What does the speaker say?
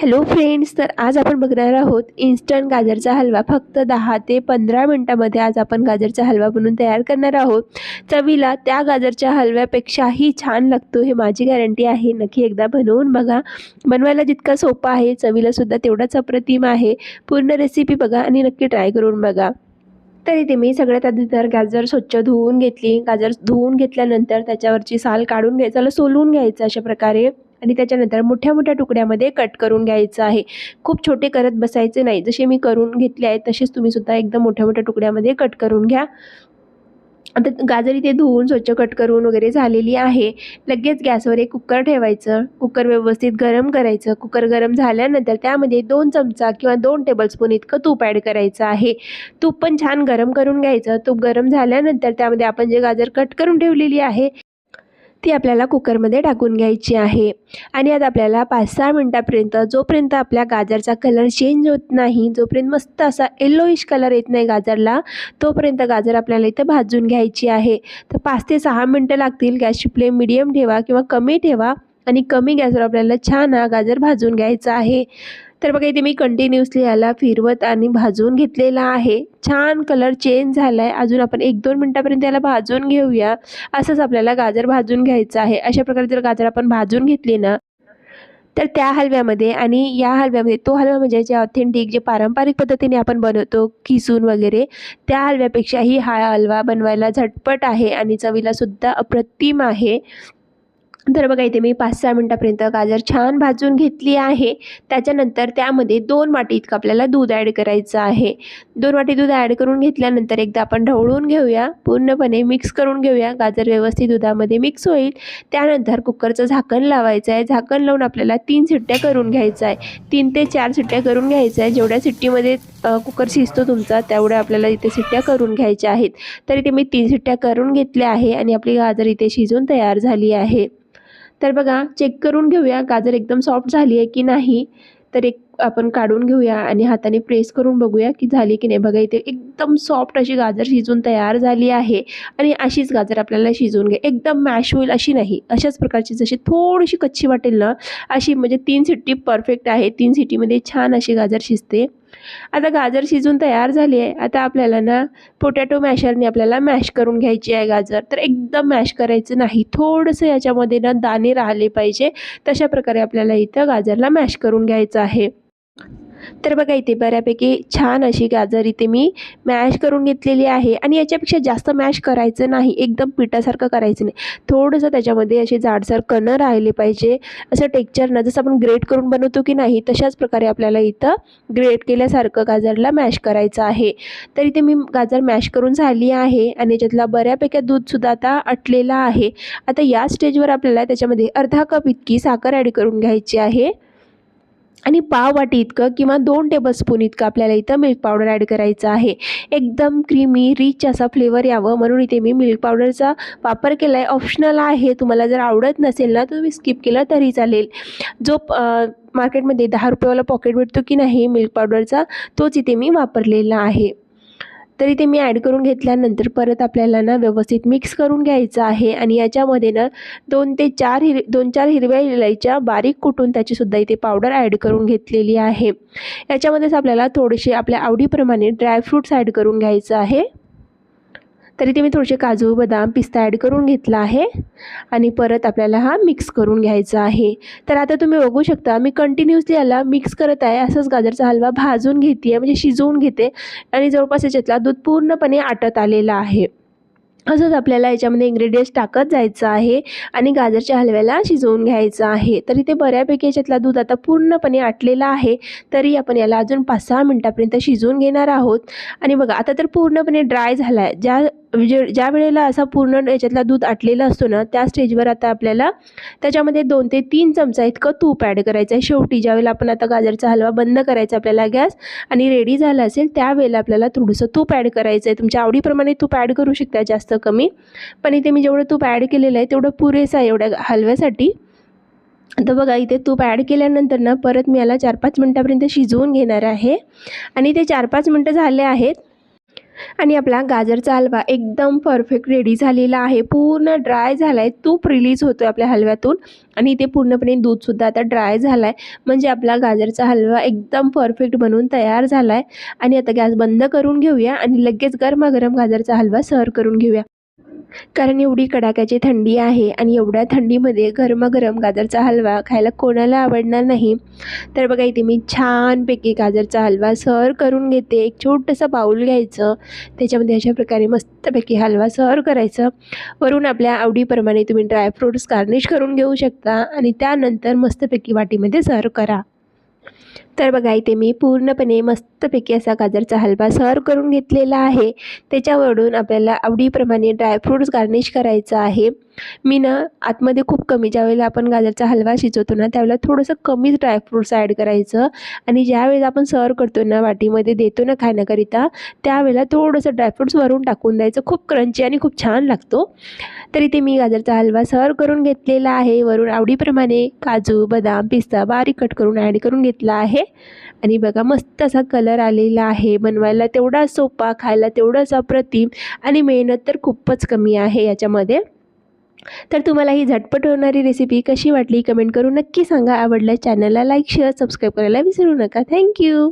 Hello friends तर आज आपण बघणार आहोत इन्स्टंट गाजरचा हलवा. फक्त दहा ते पंधरा मिनटामध्ये आज आपण गाजरचा हलवा बनवून तयार करणार आहोत. चवीला त्या गाजरच्या हलव्यापेक्षाही छान लागतो हे माझी गॅरंटी आहे. नक्की एकदा बनवून बघा. बनवायला जितका सोपा आहे चवीलासुद्धा तेवढाच अप्रतिम आहे. पूर्ण रेसिपी बघा आणि नक्की ट्राय करून बघा. तर इथे मी सगळ्यात आधी तर गाजर स्वच्छ धुवून घेतली. गाजर धुवून घेतल्यानंतर त्याच्यावरची साल काढून घ्यायचं सोलून घ्यायचं अशा प्रकारे. आणि त्याच्यानंतर मोठ्या मोठ्या तुकड्यामध्ये कट करून घ्यायचं आहे. खूप छोटे करत बसायचे नाही. जसे मी करून घेतले आहेत तसेच तुम्ही सुद्धा एकदम मोठ्या मोठ्या तुकड्यामध्ये कट करून घ्या. आता गाजर इथे धुवून स्वच्छ कट करून वगैरे झालेली आहे. लगेच गॅसवर एक कुकर ठेवायचं. कुकर व्यवस्थित गरम करायचं. कुकर गरम झाल्यानंतर त्यामध्ये दोन चमचा किंवा दोन टेबलस्पून इतकं तूप ॲड करायचं आहे. तूप पण छान गरम करून घ्यायचं. तूप गरम झाल्यानंतर त्यामध्ये आपण जे गाजर कट करून ठेवलेली आहे ती आपल्याला कुकरमध्ये टाकून घ्यायची आहे. आणि आता आपल्याला पाच सहा मिनटापर्यंत जोपर्यंत आपल्या गाजरचा कलर चेंज होत नाही जोपर्यंत मस्त असा येल्लोइश कलर येत नाही गाजरला तोपर्यंत गाजर आपल्याला इथं भाजून घ्यायची आहे. तर पाच ते सहा मिनटं लागतील गॅसची फ्लेम मिडियम ठेवा किंवा कमी ठेवा आणि कमी गॅसवर आपल्याला छान हा गाजर भाजून घ्यायचा आहे. तर बघा इथे मी कंटिन्युअसली याला फिरवत आणि भाजून घेतलेला आहे. छान कलर चेंज झाला आहे अजून आपण एक दोन मिनटापर्यंत याला भाजून घेऊया. असंच आपल्याला गाजर भाजून घ्यायचं आहे. अशा प्रकारे जर गाजर आपण भाजून घेतली ना तर त्या हलव्यामध्ये आणि या हलव्यामध्ये तो हलवा म्हणजे जे ऑथेंटिक जे पारंपरिक पद्धतीने आपण बनवतो किसून वगैरे त्या हलव्यापेक्षाही हा हलवा बनवायला झटपट आहे आणि चवीलासुद्धा अप्रतिम आहे. तर बघा इथे मी पाच सहा मिनटापर्यंत गाजर छान भाजून घेतली आहे. त्याच्यानंतर त्यामध्ये दोन वाटी इतकं आपल्याला दूध ॲड करायचं आहे. दोन वाटी दूध ॲड करून घेतल्यानंतर एकदा आपण ढवळून घेऊया. पूर्णपणे मिक्स करून घेऊया. गाजर व्यवस्थित दुधामध्ये मिक्स होईल. त्यानंतर कुकरचं झाकण लावायचं आहे. झाकण लावून आपल्याला तीन सिट्ट्या करून घ्यायचं आहे. तीन ते चार सिट्ट्या करून घ्यायचं आहे. जेवढ्या सिट्टीमध्ये कुकर शिजतो तुमचा तेवढ्या आपल्याला इथे सिट्ट्या करून घ्यायच्या आहेत. तर इथे मी तीन सिट्ट्या करून घेतल्या आहे आणि आपली गाजर इथे शिजून तयार झाली आहे. तर बघा चेक करून घेऊया गाजर एकदम सॉफ्ट झाली आहे की नाही. तर एक आपण काढून घेऊया आणि हाताने प्रेस करून बघूया की झाली की नाही. बघा इथे एकदम सॉफ्ट अशी गाजर शिजून तयार झाली आहे आणि अशीच गाजर आपल्याला शिजवून घ्या एकदम मॅश होईल अशी नाही. अशाच प्रकारची जशी थोडीशी कच्ची वाटेल ना अशी म्हणजे तीन सिट्टी परफेक्ट आहे. तीन सिटीमध्ये छान अशी गाजर शिजते. आता गाजर शिजून तयार झाली आहे. आता आपल्याला ना पोटॅटो मॅशरने आपल्याला मॅश करून घ्यायची आहे गाजर. तर एकदम मॅश करायचं नाही. थोडंसं याच्यामध्ये ना दाणे राहिले पाहिजे. तशा प्रकारे आपल्याला इथं गाजरला मॅश करून घ्यायचं आहे. तर बघा इथे बऱ्यापैकी छान अशी गाजर इथे मी मॅश करून घेतलेली आहे. आणि याच्यापेक्षा जास्त मॅश करायचं नाही एकदम पिठासारखं करायचं नाही. थोडंसं त्याच्यामध्ये असे जाडसर कणं राहिले पाहिजे. असं टेक्चरनं जसं आपण ग्रेट करून बनवतो की नाही तशाच प्रकारे आपल्याला इथं ग्रेट केल्यासारखं गाजरला मॅश करायचं आहे. तर इथे मी गाजर मॅश करून झाली आहे आणि याच्यातला बऱ्यापैकी दूधसुद्धा आता अटलेलं आहे. आता या स्टेजवर आपल्याला त्याच्यामध्ये अर्धा कप इतकी साखर ॲड करून घ्यायची आहे. आणि पाव वाटी इतकं किंवा दोन टेबलस्पून इतकं आपल्याला इथं मिल्क पावडर ॲड करायचं आहे. एकदम क्रीमी रिच असा फ्लेवर यावं. म्हणून इथे मी मिल्क पावडरचा वापर केला आहे ऑप्शनल आहे. तुम्हाला जर आवडत नसेल ना तर तुम्ही स्किप केलं तरी चालेल. जो मार्केटमध्ये दहा रुपयेवाला पॉकेट भेटतो की नाही मिल्क पावडरचा तोच इथे मी वापरलेला आहे. तर इथे मी ॲड करून घेतल्यानंतर परत आपल्याला ना व्यवस्थित मिक्स करून घ्यायचं आहे. आणि याच्यामध्ये ना दोन ते चार हिर दोन चार हिरव्या इलायच्या बारीक कुटून त्याचीसुद्धा इथे पावडर ॲड करून घेतलेली आहे. याच्यामध्येच आपल्याला थोडेसे आपल्या आवडीप्रमाणे ड्रायफ्रूट्स ॲड करून घ्यायचं आहे. तर इथे मी थोडेसे काजू बदाम पिस्ता ॲड करून घेतला आहे. आणि परत आपल्याला हा मिक्स करून घ्यायचा आहे. तर आता तुम्ही बघू शकता मी कंटिन्युअसली याला मिक्स करत आहे. असंच गाजरचा हलवा भाजून घेते आहे म्हणजे शिजवून घेते. आणि जवळपास याच्यातला दूध पूर्णपणे आटत आलेला आहे. असंच आपल्याला याच्यामध्ये इन्ग्रेडियंट्स टाकत जायचं आहे आणि गाजरच्या हलव्याला शिजवून घ्यायचं आहे. तर इथे बऱ्यापैकी याच्यातला दूध आता पूर्णपणे आटलेला आहे. तरी आपण याला अजून पाच सहा मिनटापर्यंत शिजवून घेणार आहोत. आणि बघा आता तर पूर्णपणे ड्राय झाला आहे ज्या म्हणजे ज्या वेळेला असा पूर्ण याच्यातला दूध आटलेला असतो ना त्या स्टेजवर आता आपल्याला त्याच्यामध्ये दोन ते तीन चमचा इतकं तूप ॲड करायचं आहे. शेवटी ज्यावेळेला आपण आता गाजरचा हलवा बंद करायचा आपल्याला गॅस आणि रेडी झाला असेल त्यावेळेला आपल्याला थोडंसं तूप ॲड करायचं आहे. तुमच्या आवडीप्रमाणे तूप ॲड करू शकता जास्त कमी. पण इथे मी जेवढं तूप ॲड केलेलं आहे तेवढं पुरेसं आहे एवढ्या हलव्यासाठी. तर बघा इथे तूप ॲड केल्यानंतर ना परत मी याला चार पाच मिनटापर्यंत शिजवून घेणार आहे. आणि ते चार पाच मिनटं झाले आहेत आणि आपला गाजरचा हलवा एकदम परफेक्ट रेडी झालेला आहे. पूर्ण ड्राय झाला आहे तूप रिलीज होतो आहे आपल्या हलव्यातून. आणि ते पूर्णपणे दूधसुद्धा आता ड्राय झाला आहे म्हणजे आपला गाजरचा हलवा एकदम परफेक्ट बनवून तयार झाला आहे आणि आता गॅस बंद करून घेऊया आणि लगेच गरमागरम गाजरचा हलवा सर्व करून घेऊया. कारण एवढी कडाक्याची थंडी आहे आणि एवढ्या थंडीमध्ये गरमागरम गाजरचा हलवा खायला कोणाला आवडणार नाही. तर बघा इथे मी छानपैकी गाजरचा हलवा सर करून घेते. एक छोटंसं बाऊल घ्यायचं. त्याच्यामध्ये अशा प्रकारे मस्तपैकी हलवा सर्व करायचं. वरून आपल्या आवडीप्रमाणे तुम्ही ड्रायफ्रूट्स गार्निश करून घेऊ शकता आणि त्यानंतर मस्तपैकी वाटीमध्ये सर्व करा. तर बघा इथे मी पूर्णपणे मस्तपैकी असा गाजरचा हलवा सर्व करून घेतलेला आहे. त्याच्यावरून आपल्याला आवडीप्रमाणे ड्रायफ्रूट्स गार्निश करायचं आहे. मी ना आतमध्ये खूप कमी ज्यावेळेला आपण गाजरचा हलवा शिजवतो ना त्यावेळेला थोडंसं कमीच ड्रायफ्रूट्स ॲड करायचं. आणि ज्यावेळेला आपण सर्व करतो ना वाटीमध्ये देतो ना खाण्याकरिता त्यावेळेला थोडंसं ड्रायफ्रूट्स वरून टाकून द्यायचं. खूप क्रंची आणि खूप छान लागतो. तर इथे मी गाजरचा हलवा सर्व करून घेतलेला आहे. वरून आवडीप्रमाणे काजू बदाम पिस्ता बारीक कट करून ॲड करून घेतला आहे. आणि बघा मस्त असा कलर आलेला आहे. बनवायला तेवढा सोपा खायला तेवढाच अप्रतिम आणि मेहनत तर खूपच कमी आहे याच्यामध्ये. तर तुम्हाला ही झटपट होणारी रेसिपी कशी वाटली कमेंट करून नक्की सांगा. आवडलं चॅनलला लाईक शेअर सबस्क्राईब करायला विसरू नका. थँक्यू